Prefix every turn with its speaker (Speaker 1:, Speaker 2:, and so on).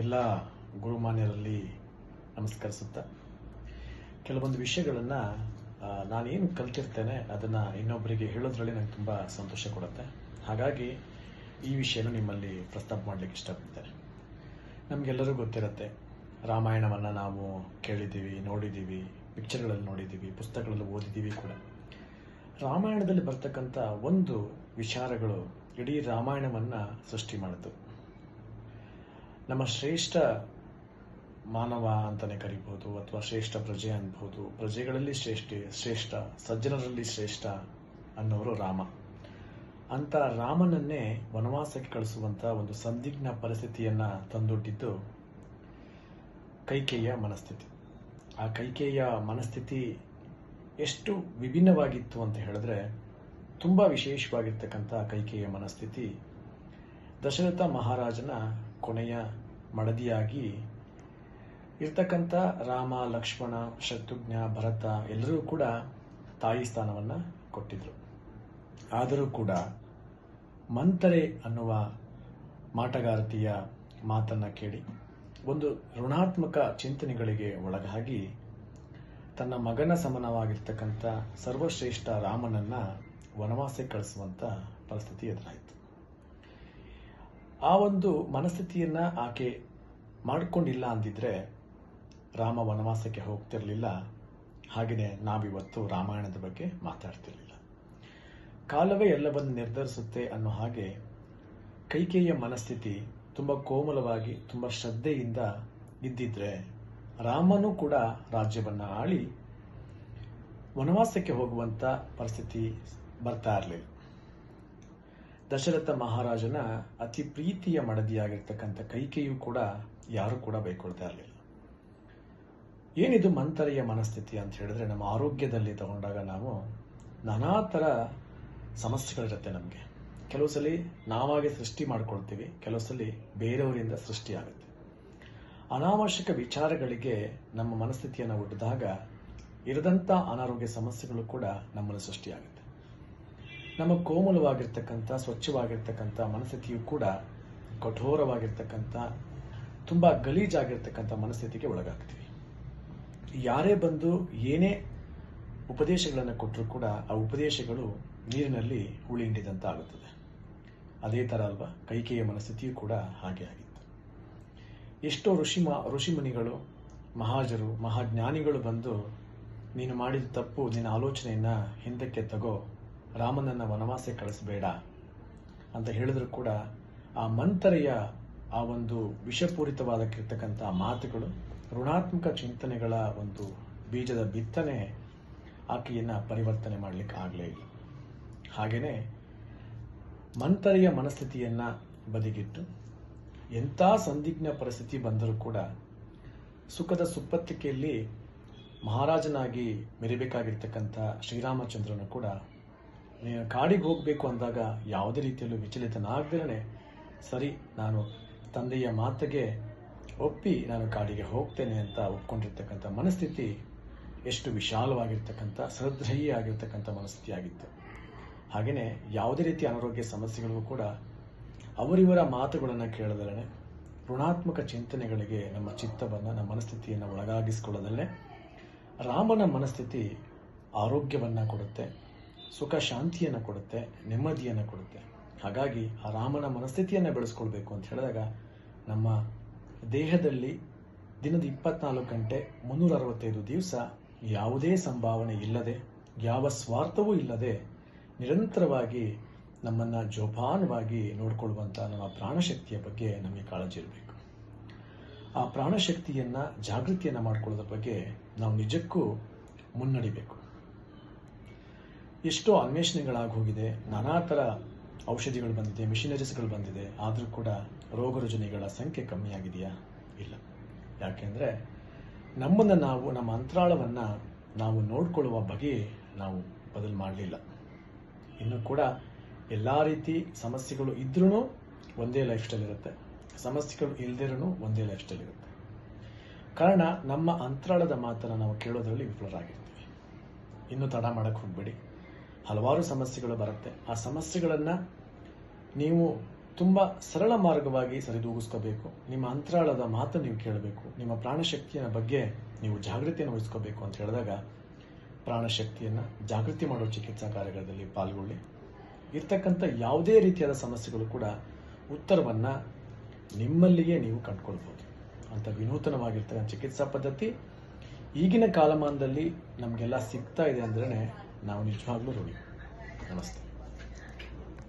Speaker 1: ಎಲ್ಲ ಗುರುಮಾನ್ಯರಲ್ಲಿ ನಮಸ್ಕರಿಸುತ್ತ. ಕೆಲವೊಂದು ವಿಷಯಗಳನ್ನು ನಾನೇನು ಕಲ್ತಿರ್ತೇನೆ, ಅದನ್ನು ಇನ್ನೊಬ್ಬರಿಗೆ ಹೇಳೋದ್ರಲ್ಲಿ ನಂಗೆ ತುಂಬ ಸಂತೋಷ ಕೊಡುತ್ತೆ. ಹಾಗಾಗಿ ಈ ವಿಷಯನ ನಿಮ್ಮಲ್ಲಿ ಪ್ರಸ್ತಾಪ ಮಾಡ್ಲಿಕ್ಕೆ ಇಷ್ಟಪಡ್ತೇನೆ. ನಮಗೆಲ್ಲರೂ ಗೊತ್ತಿರುತ್ತೆ, ರಾಮಾಯಣವನ್ನು ನಾವು ಕೇಳಿದ್ದೀವಿ, ನೋಡಿದ್ದೀವಿ ಪಿಕ್ಚರ್ಗಳಲ್ಲಿ ನೋಡಿದ್ದೀವಿ, ಪುಸ್ತಕಗಳಲ್ಲಿ ಓದಿದ್ದೀವಿ ಕೂಡ. ರಾಮಾಯಣದಲ್ಲಿ ಬರ್ತಕ್ಕಂಥ ಒಂದು ವಿಚಾರಗಳು ಇಡೀ ರಾಮಾಯಣವನ್ನು ಸೃಷ್ಟಿ ಮಾಡಿತು. ನಮ್ಮ ಶ್ರೇಷ್ಠ ಮಾನವ ಅಂತಲೇ ಕರಿಬಹುದು ಅಥವಾ ಶ್ರೇಷ್ಠ ಪ್ರಜೆ ಅನ್ಬೋದು ಪ್ರಜೆಗಳಲ್ಲಿ ಶ್ರೇಷ್ಠ ಶ್ರೇಷ್ಠ, ಸಜ್ಜನರಲ್ಲಿ ಶ್ರೇಷ್ಠ ಅನ್ನೋರು ರಾಮ. ಅಂತ ರಾಮನನ್ನೇ ವನವಾಸಕ್ಕೆ ಕಳಿಸುವಂತ ಒಂದು ಸಂದಿಗ್ನ ಪರಿಸ್ಥಿತಿಯನ್ನ ತಂದೊಡ್ಡಿದ್ದು ಕೈಕೇಯ ಮನಸ್ಥಿತಿ. ಆ ಕೈಕೇಯ ಮನಸ್ಥಿತಿ ಎಷ್ಟು ವಿಭಿನ್ನವಾಗಿತ್ತು ಅಂತ ಹೇಳಿದ್ರೆ ತುಂಬಾ ವಿಶೇಷವಾಗಿರ್ತಕ್ಕಂಥ ಕೈಕೇಯ ಮನಸ್ಥಿತಿ ದಶರಥ ಮಹಾರಾಜನ ಕೊನೆಯ ಮಡದಿಯಾಗಿ ಇರ್ತಕ್ಕಂಥ ರಾಮ, ಲಕ್ಷ್ಮಣ, ಶತ್ರುಘ್ನ, ಭರತ ಎಲ್ಲರೂ ಕೂಡ ತಾಯಿ ಸ್ಥಾನವನ್ನ ಕೊಟ್ಟಿದ್ರು. ಆದರೂ ಕೂಡ ಮಂತರೆ ಅನ್ನುವ ಮಾಟಗಾರತಿಯ ಮಾತನ್ನ ಕೇಳಿ ಒಂದು ಋಣಾತ್ಮಕ ಚಿಂತನೆಗಳಿಗೆ ಒಳಗಾಗಿ ತನ್ನ ಮಗನ ಸಮನವಾಗಿರ್ತಕ್ಕಂಥ ಸರ್ವಶ್ರೇಷ್ಠ ರಾಮನನ್ನ ವನವಾಸಕ್ಕೆ ಕಳಿಸುವಂಥ ಪರಿಸ್ಥಿತಿ ಎದುರಾಯಿತು. ಆ ಒಂದು ಮನಸ್ಥಿತಿಯನ್ನು ಆಕೆ ಮಾಡಿಕೊಂಡಿಲ್ಲ ಅಂದಿದ್ರೆ ರಾಮ ವನವಾಸಕ್ಕೆ ಹೋಗ್ತಿರಲಿಲ್ಲ. ಹಾಗೆಯೇ ನಾವಿವತ್ತು ರಾಮಾಯಣದ ಬಗ್ಗೆ ಮಾತಾಡ್ತಿರಲಿಲ್ಲ. ಕಾಲವೇ ಎಲ್ಲವನ್ನು ನಿರ್ಧರಿಸುತ್ತೆ ಅನ್ನೋ ಹಾಗೆ ಕೈಕೇಯ ಮನಸ್ಥಿತಿ ತುಂಬ ಕೋಮಲವಾಗಿ, ತುಂಬ ಶ್ರದ್ಧೆಯಿಂದ ಇದ್ದಿದ್ರೆ ರಾಮನೂ ಕೂಡ ರಾಜ್ಯವನ್ನು ಆಳಿ ವನವಾಸಕ್ಕೆ ಹೋಗುವಂಥ ಪರಿಸ್ಥಿತಿ ಬರ್ತಾ ಇರಲಿಲ್ಲ. ದಶರಥ ಮಹಾರಾಜನ ಅತಿ ಪ್ರೀತಿಯ ಮಡದಿಯಾಗಿರ್ತಕ್ಕಂಥ ಕೈಕೆಯು ಕೂಡ ಯಾರು ಕೂಡ ಬೈಕೊಳ್ತಾ ಇರಲಿಲ್ಲ. ಏನಿದು ಮಂತರೆಯ ಮನಸ್ಥಿತಿ ಅಂತ ಹೇಳಿದ್ರೆ ನಮ್ಮ ಆರೋಗ್ಯದಲ್ಲಿ ತಗೊಂಡಾಗ ನಾವು ನಾನಾ ಥರ ಸಮಸ್ಯೆಗಳಿರುತ್ತೆ ನಮಗೆ. ಕೆಲವು ಸಲ ನಾವಾಗೆ ಸೃಷ್ಟಿ ಮಾಡ್ಕೊಳ್ತೀವಿ, ಕೆಲವು ಸಲ ಬೇರೆಯವರಿಂದ ಸೃಷ್ಟಿಯಾಗುತ್ತೆ ಅನಾವಶ್ಯಕ ವಿಚಾರಗಳಿಗೆ ನಮ್ಮ ಮನಸ್ಥಿತಿಯನ್ನು ಒಡ್ಡಿದಾಗ ಇರದಂಥ ಅನಾರೋಗ್ಯ ಸಮಸ್ಯೆಗಳು ಕೂಡ ನಮ್ಮಲ್ಲಿ ಸೃಷ್ಟಿಯಾಗುತ್ತೆ. ನಮ್ಮ ಕೋಮಲವಾಗಿರ್ತಕ್ಕಂಥ, ಸ್ವಚ್ಛವಾಗಿರ್ತಕ್ಕಂಥ ಮನಸ್ಥಿತಿಯು ಕೂಡ ಕಠೋರವಾಗಿರ್ತಕ್ಕಂಥ, ತುಂಬ ಗಲೀಜಾಗಿರ್ತಕ್ಕಂಥ ಮನಸ್ಥಿತಿಗೆ ಒಳಗಾಗ್ತೀವಿ. ಯಾರೇ ಬಂದು ಏನೇ ಉಪದೇಶಗಳನ್ನು ಕೊಟ್ಟರೂ ಕೂಡ ಆ ಉಪದೇಶಗಳು ನೀರಿನಲ್ಲಿ ಹುಳಿ ಆಗುತ್ತದೆ. ಅದೇ ಥರ ಅಲ್ವಾ? ಕೈಕೇಯ ಮನಸ್ಥಿತಿಯೂ ಕೂಡ ಹಾಗೆ ಆಗಿತ್ತು. ಎಷ್ಟೋ ಋಷಿ ಋಷಿಮುನಿಗಳು ಮಹಾಜರು, ಮಹಾಜ್ಞಾನಿಗಳು ಬಂದು, ನೀನು ಮಾಡಿದ ತಪ್ಪು, ನಿನ್ನ ಆಲೋಚನೆಯನ್ನು ಹಿಂದಕ್ಕೆ ತಗೋ ರಾಮನನ್ನ ವನವಾಸೆ ಕಳಿಸಬೇಡ ಅಂತ ಹೇಳಿದ್ರು ಕೂಡ ಆ ಮಂತರೆಯ ಆ ಒಂದು ವಿಷಪೂರಿತವಾದಕ್ಕಿರ್ತಕ್ಕಂಥ ಮಾತುಗಳು, ಋಣಾತ್ಮಕ ಚಿಂತನೆಗಳ ಒಂದು ಬೀಜದ ಬಿತ್ತನೆ ಆಕೆಯನ್ನ ಪರಿವರ್ತನೆ ಮಾಡಲಿಕ್ಕೆ ಆಗಲೇ ಇಲ್ಲ. ಹಾಗೇನೆ ಮಂತರೆಯ ಮನಸ್ಥಿತಿಯನ್ನ ಬದಿಗಿಟ್ಟು ಎಂಥ ಸಂದಿಗ್ಧ ಪರಿಸ್ಥಿತಿ ಬಂದರೂ ಕೂಡ ಸುಖದ ಸುಪ್ಪತ್ತಿಕೆಯಲ್ಲಿ ಮಹಾರಾಜನಾಗಿ ಮೆರಿಬೇಕಾಗಿರ್ತಕ್ಕಂಥ ಶ್ರೀರಾಮಚಂದ್ರನು ಕೂಡ ಕಾಡಿಗೆ ಹೋಗಬೇಕು ಅಂದಾಗ ಯಾವುದೇ ರೀತಿಯಲ್ಲೂ ವಿಚಲಿತನಾಗದೇ ಸರಿ, ನಾನು ತಂದೆಯ ಮಾತಿಗೆ ಒಪ್ಪಿ ನಾನು ಕಾಡಿಗೆ ಹೋಗ್ತೇನೆ ಅಂತ ಒಪ್ಕೊಂಡಿರ್ತಕ್ಕಂಥ ಮನಸ್ಥಿತಿ ಎಷ್ಟು ವಿಶಾಲವಾಗಿರ್ತಕ್ಕಂಥ ಸಹೃದಯಿ ಆಗಿರ್ತಕ್ಕಂಥ ಮನಸ್ಥಿತಿ ಆಗಿತ್ತು ಹಾಗೆಯೇ ಯಾವುದೇ ರೀತಿ ಅನಾರೋಗ್ಯ ಸಮಸ್ಯೆಗಳಿಗೂ ಕೂಡ ಅವರಿವರ ಮಾತುಗಳನ್ನು ಕೇಳದಲ್ಲೇ ಋಣಾತ್ಮಕ ಚಿಂತನೆಗಳಿಗೆ ನಮ್ಮ ಚಿತ್ತವನ್ನು, ನಮ್ಮ ಮನಸ್ಥಿತಿಯನ್ನು ಒಳಗಾಗಿಸಿಕೊಳ್ಳದಲ್ಲೇ ರಾಮನ ಮನಸ್ಥಿತಿ ಆರೋಗ್ಯವನ್ನು ಕೊಡುತ್ತೆ. ಸುಖ ಶಾಂತಿಯನ್ನು ಕೊಡುತ್ತೆ, ನೆಮ್ಮದಿಯನ್ನು ಕೊಡುತ್ತೆ. ಹಾಗಾಗಿ ಆ ರಾಮನ ಮನಸ್ಥಿತಿಯನ್ನು ಬೆಳೆಸ್ಕೊಳ್ಬೇಕು ಅಂತ ಹೇಳಿದಾಗ ನಮ್ಮ ದೇಹದಲ್ಲಿ ದಿನದ ಇಪ್ಪತ್ನಾಲ್ಕು ಗಂಟೆ ಮುನ್ನೂರ ಅರವತ್ತೈದು ದಿವಸ ಯಾವುದೇ ಸಂಭಾವನೆ ಇಲ್ಲದೆ, ಯಾವ ಸ್ವಾರ್ಥವೂ ಇಲ್ಲದೆ ನಿರಂತರವಾಗಿ ನಮ್ಮನ್ನ ಜೋಪಾನವಾಗಿ ನೋಡಿಕೊಳ್ಳುವಂತ ನಮ್ಮ ಪ್ರಾಣಶಕ್ತಿಯ ಬಗ್ಗೆ ನಮಗೆ ಕಾಳಜಿ ಇರಬೇಕು. ಆ ಪ್ರಾಣಶಕ್ತಿಯನ್ನು ಜಾಗೃತಿಯನ್ನ ಮಾಡ್ಕೊಳ್ಳೋದ್ರ ಬಗ್ಗೆ ನಾವು ನಿಜಕ್ಕೂ ಮುನ್ನಡಿಬೇಕು. ಎಷ್ಟೋ ಅನ್ವೇಷಣೆಗಳಾಗಿ ಹೋಗಿದೆ, ನಾನಾ ಥರ ಔಷಧಿಗಳು ಬಂದಿದೆ, ಮಿಷಿನರೀಸ್ಗಳು ಬಂದಿದೆ, ಆದರೂ ಕೂಡ ರೋಗ ರುಜಿನಿಗಳ ಸಂಖ್ಯೆ ಕಮ್ಮಿಯಾಗಿದೆಯಾ? ಇಲ್ಲ. ಯಾಕೆಂದರೆ ನಮ್ಮನ್ನು ನಾವು, ನಮ್ಮ ಅಂತರಾಳವನ್ನು ನಾವು ನೋಡಿಕೊಳ್ಳುವ ಬಗೆ ನಾವು ಬದಲು ಮಾಡಲಿಲ್ಲ. ಇನ್ನು ಕೂಡ ಎಲ್ಲ ರೀತಿ ಸಮಸ್ಯೆಗಳು ಇದ್ರೂ ಒಂದೇ ಲೈಫ್ ಸ್ಟೈಲ್ ಇರುತ್ತೆ ಸಮಸ್ಯೆಗಳು ಇಲ್ದಿರೂ ಒಂದೇ ಲೈಫ್ ಸ್ಟೈಲ್ ಇರುತ್ತೆ ಕಾರಣ ನಮ್ಮ ಅಂತರಾಳದ ಮಾತನ್ನು ನಾವು ಕೇಳೋದರಲ್ಲಿ ವಿಫಲರಾಗಿರ್ತೀವಿ. ಇನ್ನೂ ತಡ ಮಾಡೋಕ್ಕೆ ಹೋಗ್ಬೇಡಿ. ಹಲವಾರು ಸಮಸ್ಯೆಗಳು ಬರುತ್ತೆ. ಆ ಸಮಸ್ಯೆಗಳನ್ನು ನೀವು ತುಂಬ ಸರಳ ಮಾರ್ಗವಾಗಿ ಸರಿದೂಗಿಸ್ಕೋಬೇಕು. ನಿಮ್ಮ ಅಂತರಾಳದ ಮಾತು ನೀವು ಕೇಳಬೇಕು. ನಿಮ್ಮ ಪ್ರಾಣಶಕ್ತಿಯ ಬಗ್ಗೆ ನೀವು ಜಾಗೃತಿಯನ್ನು ವಹಿಸ್ಕೋಬೇಕು ಅಂತ ಹೇಳಿದಾಗ ಪ್ರಾಣಶಕ್ತಿಯನ್ನು ಜಾಗೃತಿ ಮಾಡೋ ಚಿಕಿತ್ಸಾ ಕಾರ್ಯಗಳಲ್ಲಿ ಪಾಲ್ಗೊಳ್ಳಿ. ಇರ್ತಕ್ಕಂಥ ಯಾವುದೇ ರೀತಿಯಾದ ಸಮಸ್ಯೆಗಳು ಕೂಡ ಉತ್ತರವನ್ನು ನಿಮ್ಮಲ್ಲಿಯೇ ನೀವು ಕಂಡುಕೊಳ್ಬೋದು. ಅಂತ ವಿನೂತನವಾಗಿರ್ತಕ್ಕಂಥ ಚಿಕಿತ್ಸಾ ಪದ್ಧತಿ ಈಗಿನ ಕಾಲಮಾನದಲ್ಲಿ ನಮಗೆಲ್ಲ ಸಿಗ್ತಾ ಇದೆ ಅಂದ್ರೆ નાવની છાપ લો થોડી નમસ્તે